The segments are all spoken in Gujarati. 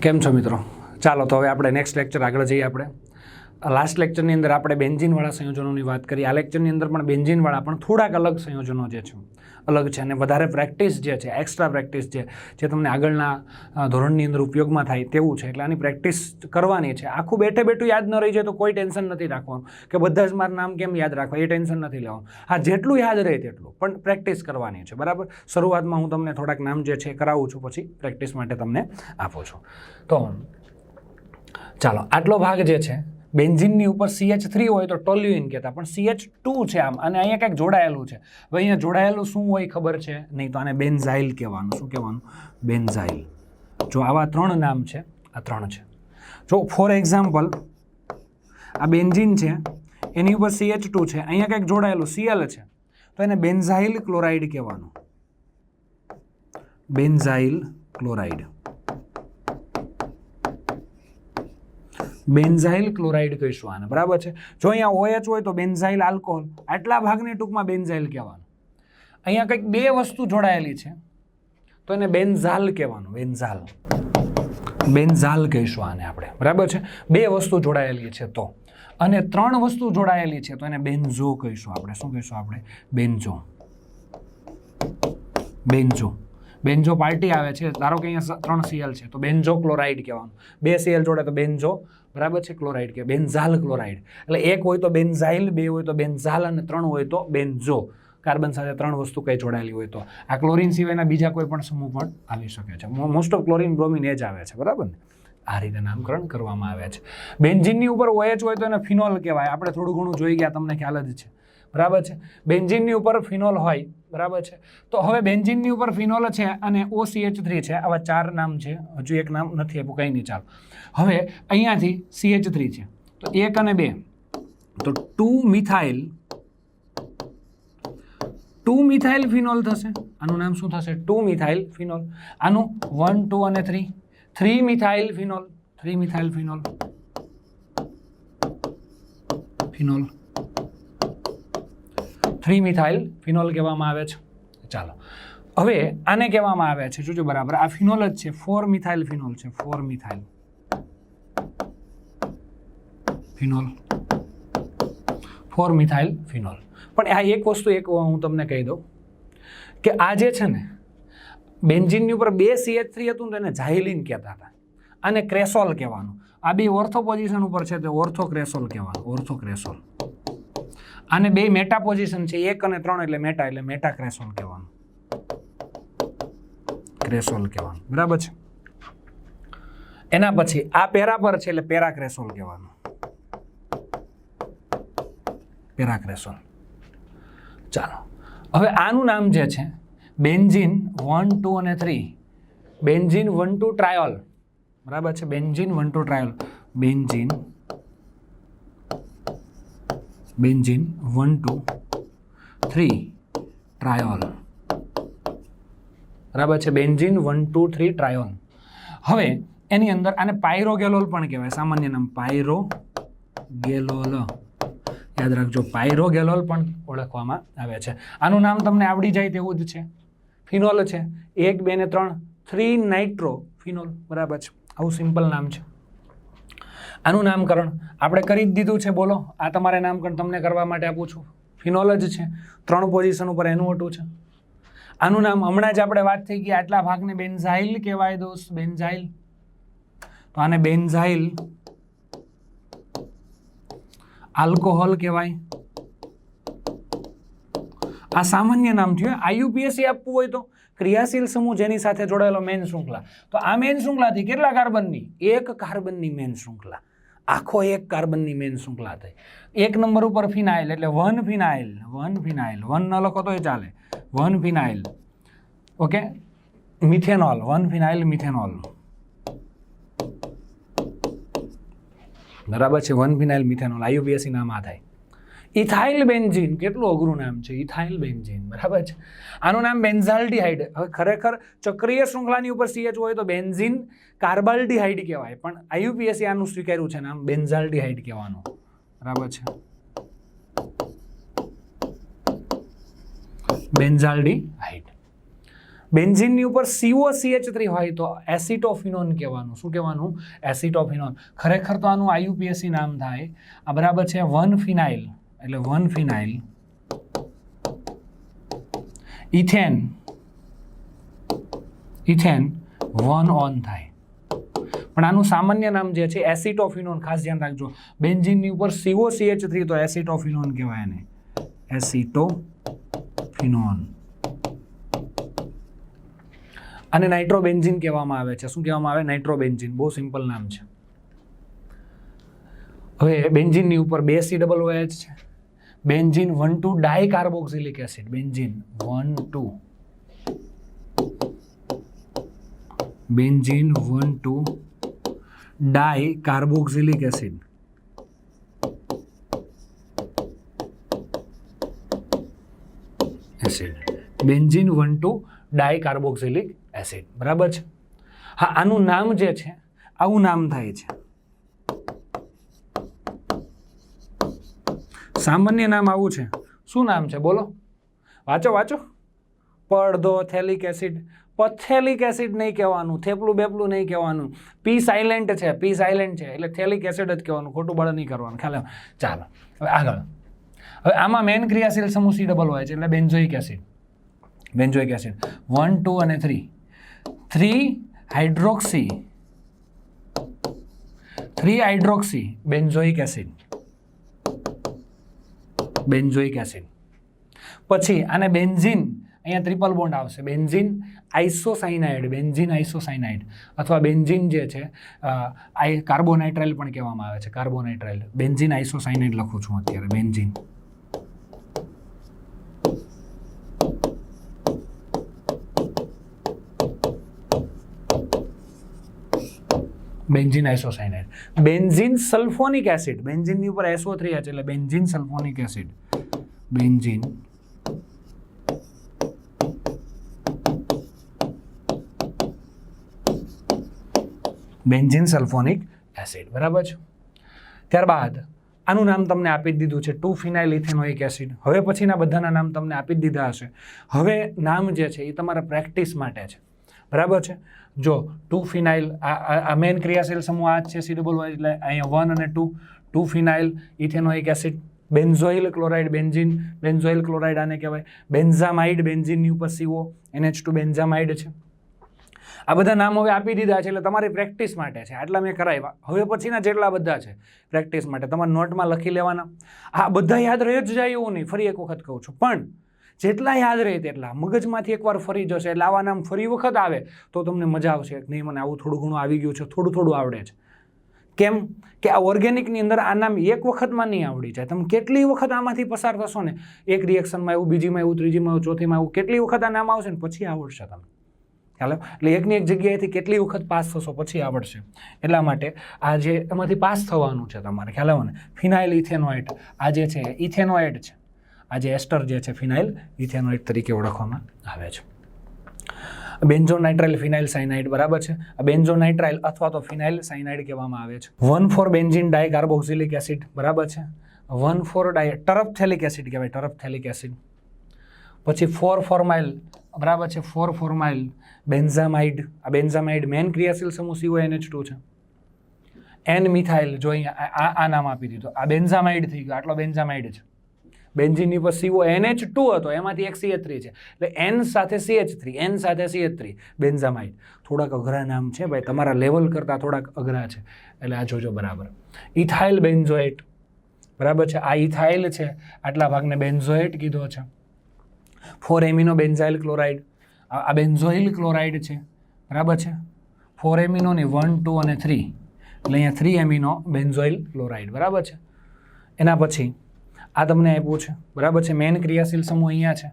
કેમ છો મિત્રો? ચાલો તો હવે આપણે નેક્સ્ટ લેક્ચર આગળ જઈએ આપણે. લાસ્ટ લેક્ચરની અંદર આપણે બેન્ઝિનવાળા સંયોજનોની વાત કરી. આ લેક્ચરની અંદર પણ બેન્ઝિનવાળા પણ થોડાક અલગ સંયોજનો જે છે, અલગ છે અને વધારે પ્રેક્ટિસ જે છે એક્સ્ટ્રા પ્રેક્ટિસ જે જે તમને આગળના ધોરણની અંદર ઉપયોગમાં થાય તેવું છે. એટલે આની પ્રેક્ટિસ કરવાની છે. આખું બેઠે બેઠું યાદ ન રહી જાય તો કોઈ ટેન્શન નથી રાખવાનું. કે બધા જ મારું નામ કેમ યાદ રાખવા? એ ટેન્શન નથી લેવાનું. હા, જેટલું યાદ રહે તેટલું, પણ પ્રેક્ટિસ કરવાની છે. બરાબર? શરૂઆતમાં હું તમને થોડાક નામ જે છે કરાવું છું, પછી પ્રેક્ટિસ માટે તમને આપું છું. તો ચાલો, આટલો ભાગ જે છે બેન્ઝિનની ઉપર સીએચ થ્રી હોય તો ટોલ્યુઇન કહેતા, પણ સીએચ ટુ છે આમ, અને અહીંયા કંઈક જોડાયેલું છે. હવે અહીંયા જોડાયેલું શું હોય ખબર છે? નહીં તો આને બેન્ઝાઇલ કહેવાનું. શું કહેવાનું? બેન્ઝાઇલ. જો આવા ત્રણ નામ છે, આ ત્રણ છે. જો ફોર એક્ઝામ્પલ, આ બેન્ઝિન છે, એની ઉપર સીએચ ટુ છે, અહીંયા કંઈક જોડાયેલું સીએલ છે, તો એને બેન્ઝાઇલ ક્લોરાઇડ કહેવાનું. Benzyl chloride. બેન્ઝાઇલ ક્લોરાઇડ કહીશું આને. બરાબર છે? જો અહીંયા ઓએચ હોય તો બેન્ઝાઇલ આલ્કોહોલ. આટલા ભાગને ટૂંકમાં બેન્ઝાઇલ કહેવાનું. અહીંયા કંઈક બે વસ્તુ જોડાયેલી છે. તો એને બેન્ઝાલ કહેવાનું, બેન્ઝાલ. બેન્ઝાલ કહીશું આને આપણે. બરાબર છે? બે વસ્તુ જોડાયેલી છે તો. અને ત્રણ વસ્તુ જોડાયેલી છે તો એને બેન્ઝો કહીશું આપણે. શું કહીશું આપણે? બેન્ઝો. બેન્ઝો. બેન્ઝો પાર્ટી આવે છે. ધારો કે અહીંયા ત્રણ સીએલ છે તો બેન્ઝો ક્લોરાઇડ કહેવાનું. બે સીએલ જોડે તો બેન્ઝો બરાબર છે ક્લોરાઇડ કે બેન્ઝાલ ક્લોરાઇડ. એટલે એક હોય તો બેન્ઝાઇલ, બે હોય તો બેન્ઝાલ અને ત્રણ હોય તો બેન્ઝો. કાર્બન સાથે ત્રણ વસ્તુ કઈ જોડાયેલી હોય તો. આ ક્લોરીન સિવાયના બીજા કોઈ પણ સમૂહ પણ આવી શકે છે. મોસ્ટ ઓફ ક્લોરીન બ્રોમિન એ જ આવે છે, બરાબર ને? આ રીતે નામકરણ કરવામાં આવે છે. બેન્ઝિનની ઉપર ઓએચ હોય તો એને ફિનોલ કહેવાય. આપણે થોડું ઘણું જોઈ ગયા, તમને ખ્યાલ જ છે. બરાબર છે? બેન્ઝિનની ઉપર ફિનોલ હોય, બરાબર છે? તો હવે બેન્ઝિનની ઉપર ફિનોલ છે અને OCH થ્રી છે. આવા ચાર નામ છે. હજુ એક નામ નથી આપ્યું, કંઈ નહીં ચાલો. હવે અહીંયાથી CH થ્રી છે. તો એક અને બે. તો two methyl two methyl phenol થશે. આનું નામ શું થશે? Two methyl phenol. આનું વન ટુ અને three three methyl phenol. Three methyl phenol. Phenol. Three methyl phenol કહેવામાં આવે છે. ચાલો. હવે આને કહેવામાં આવે છે. જોજો બરાબર. આ ફિનોલ જ છે. ફોર મિથાઇલ ફિનોલ છે. Four methyl phenol. Four methyl phenol. પણ આ એક વસ્તુ એક હું તમને કહી દઉં કે આ જે છે ને બેન્જિનની ઉપર બે સીએચ થ્રી હતું ને એને ઝાઇલિન કહેતા હતા. અને ક્રેસોલ કહેવાનું. આ બી ઓર્થો પોઝિશન ઉપર છે તે ઓર્થો ક્રેસોલ કહેવાનું. Ortho cresol. આને બે મેટા પોઝિશન છે, એક અને ત્રણ એટલે મેટા એટલે મેટા ક્રેસોલ કહેવાનું. ક્રેસોલ કહેવાનું. બરાબર છે? એના પછી આ પેરા પર છે એટલે પેરા ક્રેસોલ કહેવાનું. પેરા ક્રેસોલ ચાલો. હવે આનું નામ જે છે, બેન્ઝિન વન, ટુ અને three. Benzene one, two, triol. બરાબર છે? Benzene one, two, triol. Benzene benzene, one, two, three, triol. બરાબર છે? Benzene, one, two, three, triol. હવે, એની અંદર આને પાયરોગેલોલ પણ કહેવાય. સામાન્ય નામ પાયરો ગેલોલ યાદ રાખજો, પાયરોગેલોલ પણ ઓળખવામાં આવે છે. આનું નામ તમને આવડી જાય તેવું જ છે. ફિનોલ છે. એક, બે ને ત્રણ. Three nitro phenol. બરાબર છે. આવું સિમ્પલ નામ છે. આનું નામકરણ? આપણે કરી જ દીધું છે, બોલો. આ તમારે નામકરણ તમને કરવા માટે આપું છું. ફિનોલ જ છે. ત્રણ પોઝિશન ઉપર એનું હતું છે. આનું નામ હમણાં જ આપણે વાત થઈ ગઈ, આટલા ભાગને બેન્ઝાઇલ કહેવાય દોસ્ત બેન્ઝાઇલ તો આને બેન્ઝાઇલ આલ્કોહોલ કહેવાય. આ સામાન્ય નામ થયું આઈયુપીએસસી આપવું હોય તો ક્રિયાશીલ સમૂહ જેની સાથે જોડાયેલો મેન શૃંખલા. તો આ મેન શૃંખલાથી કેટલા કાર્બનની? એક કાર્બનની મેન શૃંખલા. આખો એક કાર્બનની મેન શૃંખલા થઈ. એક નંબર ઉપર ફિનાઇલ, એટલે one phenyl one phenyl. One ન લખો તોય ચાલે. One phenyl. Okay? Methanol. One phenyl, methanol. બરાબર છે? One phenyl, methanol. આયુપીએસસી નામ આ થાય. Ethyl benzene. કેટલું અઘરું નામ છે? Ethyl benzene. બરાબર છે? આનું નામ બેન્ઝાલ્ડીહાઇડ. હવે ખરેખર ચક્રીય શૃંખલાની ઉપર સીએચ હોય તો બેન્ઝીન કાર્બાલ્ડીહાઇડ કહેવાય. પણ આયુપીએસસી આનું સ્વીકાર્યું છે નામ બેન્ઝાલ્ડીહાઇડ કહેવાનું. બરાબર છે? બેન્ઝાલ્ડિહાઇડ. બેન્ઝિનની ઉપર સીઓ સીએચ થ્રી હોય તો એસિટોફિનોન કહેવાનું. શું કહેવાનું? એસિટોફિનોન. ખરેખર તો આનું આયુપીએસસી નામ થાય. આ બરાબર છે વન ફિનાઇલ. એટલે one phenyl. Ethane. Ethane one on થાય. પણ આનું સામાન્ય નામ જે છે, એસિટોફિનોન. ખાસ ધ્યાન રાખજો. બેન્ઝિનની ઉપર સીઓ સીએચ થ્રી તો એસિટોફિનોન કહેવાય એને. એસિટોફિનોન. અને નાઇટ્રોબેન્ઝિન કહેવામાં આવે છે. શું કહેવામાં આવે? નાઇટ્રોબેન્ઝિન. બહુ સિમ્પલ નામ છે. હવે બેન્ઝિનની ઉપર બે સી ડબલ ઓએચ છે. Benzene one two di carboxylic acid. Benzene one two. Benzene one two di carboxylic acid. Acid. Benzene one two di carboxylic acid. બરાબર છે? હા, આનું નામ જે છે, આવું નામ થાય છે. સામાન્ય નામ આવું છે. શું નામ છે? બોલો. વાંચો વાંચો. પડદો, થેલિક એસિડ. પથેલિક એસિડ નહીં કહેવાનું, થેપલું, બેપલું નહીં કહેવાનું. પી સાયલેન્ટ છે, પી સાયલેન્ટ છે, એટલે થેલિક એસિડ જ કહેવાનું, ખોટું બળ નહીં કરવાનું. ખ્યાલ ચાલો, હવે આગળ. હવે આમાં મેન ક્રિયાશીલ સમૂહ સી ડબલ હોય છે, એટલે benzoic acid. Benzoic acid. One two અને three three hydroxy three hydroxy benzoic acid. Benzoic acid પછી આને બેન્ઝિન, અહીંયા ટ્રિપલ બોન્ડ આવશે. બેન્ઝિન આઇસોસાઇનાઇડ બેન્ઝિન આઇસોસાઇનાઇડ અથવા બેન્ઝિન જે છે કાર્બોનાઇટ્રાઇલ પણ કહેવામાં આવે છે, કાર્બોનાઇટ્રાઇલ. બેન્ઝિન આઇસોસાઇનાઇડ લખું છું અત્યારે, benzene. Benzene isocyanide. Benzene sulphonic acid. બેન્ઝિનની ઉપર એસો થ્રી છે એટલે benzene sulphonic acid. Benzene benzene sulphonic acid. બરાબર છે? ત્યારબાદ આનું નામ તમને આપી જ દીધું છે ટુ ફિનાઇલ ઇથેનોઇક એસિડ. હવે પછીના બધાના નામ તમને આપી જ દીધા હશે. હવે નામ જે છે એ તમારા પ્રેક્ટિસ માટે છે. બરાબર છે? જો ટુ ફિનાઇલ આ મેન ક્રિયાશીલ સમૂહ આ જ છે સી ડબલ એટલે અહીંયા વન અને two two phenyl ethanoic acid benzoyl chloride benzene benzoyl chloride આને કહેવાય. બેન્ઝામાઇડ બેન્ઝિનની ઉપર સીઓ એનએચ ટુ બેન્ઝામાઇડ છે. આ બધા નામ હવે આપી દીધા છે, એટલે તમારી પ્રેક્ટિસ માટે છે. આટલા મેં કરાવ્યા. હવે પછીના જેટલા બધા છે પ્રેક્ટિસ માટે. તમારે નોટમાં લખી લેવાના. આ બધા યાદ રહી જ જાય એવું નહીં. ફરી એક વખત કહું છું. પણ જેટલા યાદ રહે તેટલા. મગજમાંથી એકવાર ફરી જશે, એટલે આવા ફરી વખત આવે, તો તમને મજા આવશે નહીં, મને આવું થોડું ઘણું આવી ગયું છે, થોડું થોડું આવડે છે. કેમ કે આ ઓર્ગેનિકની અંદર આ નામ એક વખતમાં નહીં આવડી જાય. તમે કેટલી વખત આમાંથી પસાર થશો ને, એક રિએક્શનમાં એવું બીજીમાં એવું ત્રીજીમાં એવું ચોથીમાં એવું કેટલી વખત આ નામ આવશે ને, પછી આવડશે તમને. ખ્યાલ એટલે એકની એક જગ્યાએથી કેટલી વખત પાસ થશો, પછી આવડશે. એટલા માટે આ જે એમાંથી પાસ થવાનું છે તમારે, ખ્યાલ આવ્યો ને? ફિનાઇલ ઇથેનોઇટ આ જે છે ઇથેનોઇટ છે. આ જે એસ્ટર જે છે ફિનાઇલ ઇથેનોઇટ તરીકે ઓળખવામાં આવે છે. બેન્ઝોનાઇટ્રાઇલ ફિનાઇલ સાઇનાઇડ બરાબર છે. આ બેન્ઝોનાઇટ્રાઇલ અથવા તો ફિનાઇલ સાઇનાઇડ કહેવામાં આવે છે. One four benzene dicarboxylic acid બરાબર છે. One four di, terephthalic acid કહેવાય, ટરફથેલિક એસિડ. પછી ફોર ફોર્માઇલ બરાબર છે. ફોર ફોર્માઇલ બેન્ઝામાઇડ, આ બેન્ઝામાઇડ મેન ક્રિયાશીલ સમૂહ સીઓ એનએચ ટુ છે. એન મિથાઇલ, જો અહીંયા આ આ નામ આપી દીધું. આ બેન્ઝામાઇડ થઈ ગયો. આટલો બેન્ઝામાઇડ છે. બેન્ઝિનની પર સીઓ એનએચ ટુ હતો, એમાંથી એક સીએચ થ્રી છે. એટલે એન સાથે સીએચ થ્રી એન સાથે સીએચ થ્રી બેન્ઝામાઇડ થોડાક અઘરા નામ છે ભાઈ, તમારા લેવલ કરતાં થોડાક અઘરા છે. એટલે આ જોજો બરાબર. Ethyl benzoate. બરાબર છે? આ ઇથાઇલ છે. આટલા ભાગને બેન્ઝોએટ કીધો છે. ફોર એમિનો બેન્ઝાઇલ ક્લોરાઇડ આ આ બેન્ઝોઇલ ક્લોરાઇડ છે. બરાબર છે? ફોર એમિનોની વન ટુ અને થ્રી એટલે અહીંયા થ્રી એમિનો બેન્ઝોઇલ ક્લોરાઇડ બરાબર છે? એના પછી આ તમને આપ્યું છે. બરાબર છે? મેન ક્રિયાશીલ સમૂહ અહીંયા છે.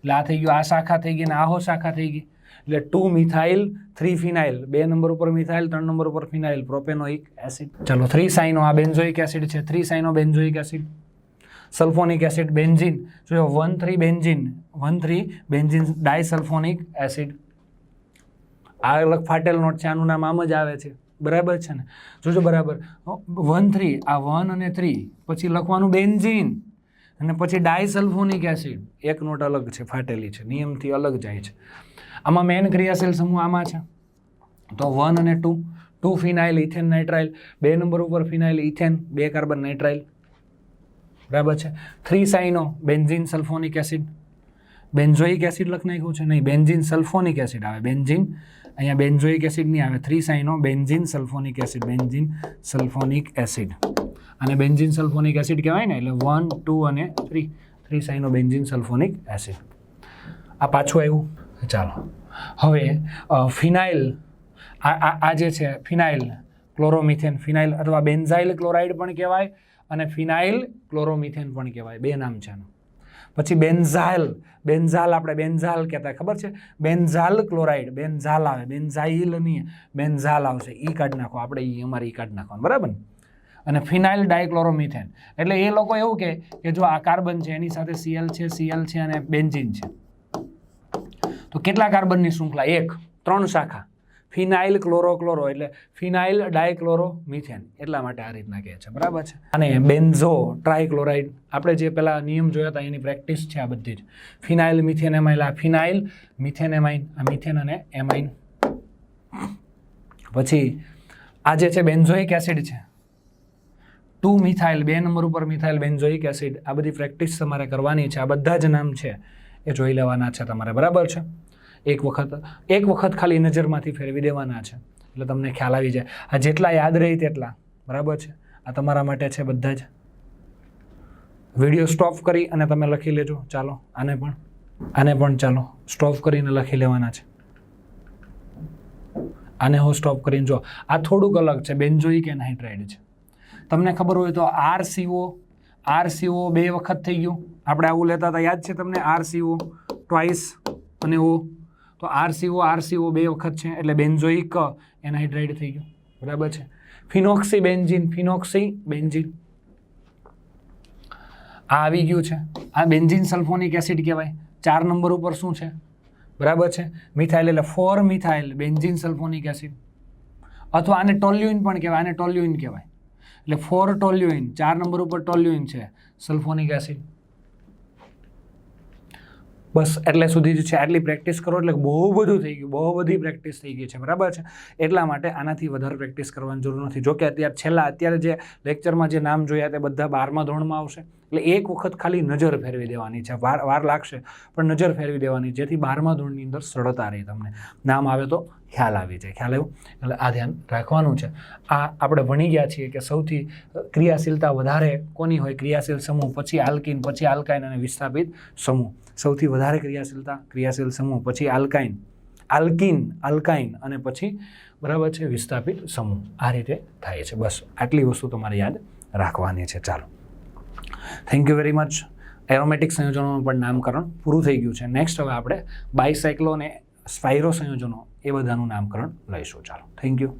એટલે આ થઈ ગયું, આ શાખા થઈ ગઈ ને આહો શાખા થઈ ગઈ. એટલે ટુ મિથાઇલ થ્રી ફિનાઇલ બે નંબર ઉપર મિથાઇલ ત્રણ નંબર ઉપર ફિનાઇલ પ્રોપેનોઇક એસિડ ચલો થ્રી સાઇનો આ બેન્ઝોઇક એસિડ છે. Three cyano benzoic acid sulphonic acid benzene જો one three benzene one three benzene disulphonic acid આ અલગ ફાટેલ નોટ છે, આનું નામ આમ જ આવે છે. બરાબર છે ને? જોજો બરાબર. વન થ્રી, આ વન અને થ્રી, પછી લખવાનું બેન્ઝીન, અને પછી ડાયસલ્ફોનિક એસિડ. એક નોટ અલગ છે, ફાટેલી છે, નિયમથી અલગ જાય છે. આમાં મેન ક્રિયાશીલ સમૂહ આમાં છે? તો વન અને two. Two phenyl, ethane, nitrile. બે નંબર ઉપર ફિનાઇલ, ઇથેન, બે કાર્બન, નાઇટ્રાઇલ. બરાબર છે? Three cyano, benzene sulphonic acid. Benzoic acid લખ નાખ્યું છે? નહીં, બેન્ઝીન સલ્ફોનિક એસિડ આવે. બેન્ઝિન અહીંયા બેન્ઝોઇક એસિડ નહીં આવે. Three cyano benzene sulphonic acid benzene sulphonic acid અને બેન્ઝિન સલ્ફોનિક એસિડ કહેવાય ને, એટલે વન ટુ અને three three cyano benzene sulphonic acid આ પાછું આવ્યું? ચાલો. હવે ફિનાઇલ આ આ જે છે ફિનાઇલ ક્લોરોમિથેન ફિનાઇલ અથવા બેન્ઝાઇલ ક્લોરાઇડ પણ કહેવાય અને ફિનાઇલ ક્લોરોમિથેન પણ કહેવાય. બે નામ છે આનું. પછી બેન્ઝાઇલ. બેન્ઝાલ આપણે બેન્ઝાલ કહેતા ખબર છે? બેન્ઝાલ ક્લોરાઇડ. બેન્ઝાલ આવે. બેન્ઝાઇલ નહીં. બેન્ઝાલ આવશે. એ કાઢી નાખો. આપણે એ અમારે એ કાઢી નાખવાનું. બરાબર અને ફિનાઇલ ડાયક્લોરોમિથેન. એટલે એ લોકો એવું કહે કે જો આ કાર્બન છે, એની સાથે સીએલ છે સીએલ છે અને બેન્ઝિન છે. તો કેટલા કાર્બનની શૃંખલા? એક. ત્રણ શાખા. ફિનાઇલ ક્લોરોક્લોરો એટલે ફિનાઇલ ડાયક્લોરો મિથેન. એટલા માટે આ રીતના કહે છે. બરાબર છે? અને બેન્ઝો ટ્રાયક્લોરાઇડ. આપણે જે પેલા નિયમ જોયા હતા, એની પ્રેક્ટિસ છે આ બધી જ. ફિનાઇલ મિથેન એમાઇલ, આ ફિનાઇલ મિથેન એમાઇન, આ મિથેન અને એમાઇન. પછી આ જે છે બેન્ઝોઇક એસિડ છે. ટુ મિથાઇલ, બે નંબર ઉપર મિથાઇલ બેન્ઝોઇક એસિડ. આ બધી પ્રેક્ટિસ તમારે કરવાની છે. આ બધા જ નામ છે. એ જોઈ લેવાના છે તમારે. બરાબર છે? એક વખત એક વખત ખાલી નજરમાંથી ફેરવી દેવાના છે. એટલે તમને ખ્યાલ આવી જાય. આ જેટલા યાદ રહી તેટલા, બરાબર છે? આ તમારા માટે છે બધા જ. વીડિયો સ્ટોપ કરી અને તમે લખી લેજો. ચાલો, આને પણ આને પણ ચાલો. સ્ટોપ કરીને લખી લેવાના છે. આને હું સ્ટોપ કરીને જો, આ થોડુંક અલગ છે. બેન્ઝોઇક એનહાઇડ્રાઇડ છે? તમને ખબર હોય તો આર સીઓ આર સીઓ બે વખત થઈ ગયું. આપણે આવું લેતા હતા. યાદ છે તમને? આર સીઓ ટ્વાઇસ અને ઓ. તો આરસીઓ આરસીઓ બે વખત છે, એટલે બેન્ઝોઇક એનહાઇડ્રાઇડ થઈ ગયું. બરાબર છે? Phenoxy benzene phenoxy benzene. આ આવી ગયું છે. આ બેન્ઝિન સલ્ફોનિક એસિડ કહેવાય. ચાર નંબર ઉપર શું છે? બરાબર છે? મિથાઇલ એટલે four methyl benzene sulphonic acid. અથવા આને ટોલ્યુઇન પણ કહેવાય. આને ટોલ્યુઇન કહેવાય. એટલે ફોર ટોલ્યુઇન, ચાર નંબર ઉપર ટોલ્યુઇન છે સલ્ફોનિક એસિડ. બસ એટલે સુધી જ છે. આટલી પ્રેક્ટિસ કરો એટલે બહુ બધું થઈ ગયું. બહુ બધી પ્રેક્ટિસ થઈ ગઈ છે. બરાબર છે? એટલા માટે આનાથી વધારે પ્રેક્ટિસ કરવાની જરૂર નથી. જોકે અત્યારે છેલ્લા અત્યારે જે લેક્ચરમાં જે નામ જોયા તે બધા બારમા ધોરણમાં આવશે. એટલે એક વખત ખાલી નજર ફેરવી દેવાની છે. વાર વાર લાગશે, પણ નજર ફેરવી દેવાની, જેથી બારમા ધોરણની અંદર સરળતા રહે તમને. નામ આવે તો ખ્યાલ આવી જાય. ખ્યાલ આવ્યું? એટલે આ ધ્યાન રાખવાનું છે. આ આપણે ભણી ગયા છીએ કે સૌથી ક્રિયાશીલતા વધારે કોની હોય? ક્રિયાશીલ સમૂહ, પછી આલ્કિન, પછી આલ્કાઇન અને વિસ્થાપિત સમૂહ. સૌથી વધારે ક્રિયાશીલતા ક્રિયાશીલ સમૂહ, પછી આલ્કાઇન. આલ્કિન, આલ્કાઇન અને પછી બરાબર છે વિસ્થાપિત સમૂહ. આ રીતે થાય છે. બસ આટલી વસ્તુ તમારે યાદ રાખવાની છે. ચાલો. Thank you very much aromatic સંયોજનોનું પણ નામકરણ પૂરું થઈ ગયું છે. નેક્સ્ટ હવે આપણે બાયસાયક્લો અને સ્પાઇરો સંયોજનો એ બધાનું નામકરણ લઈશું. ચાલો. Thank you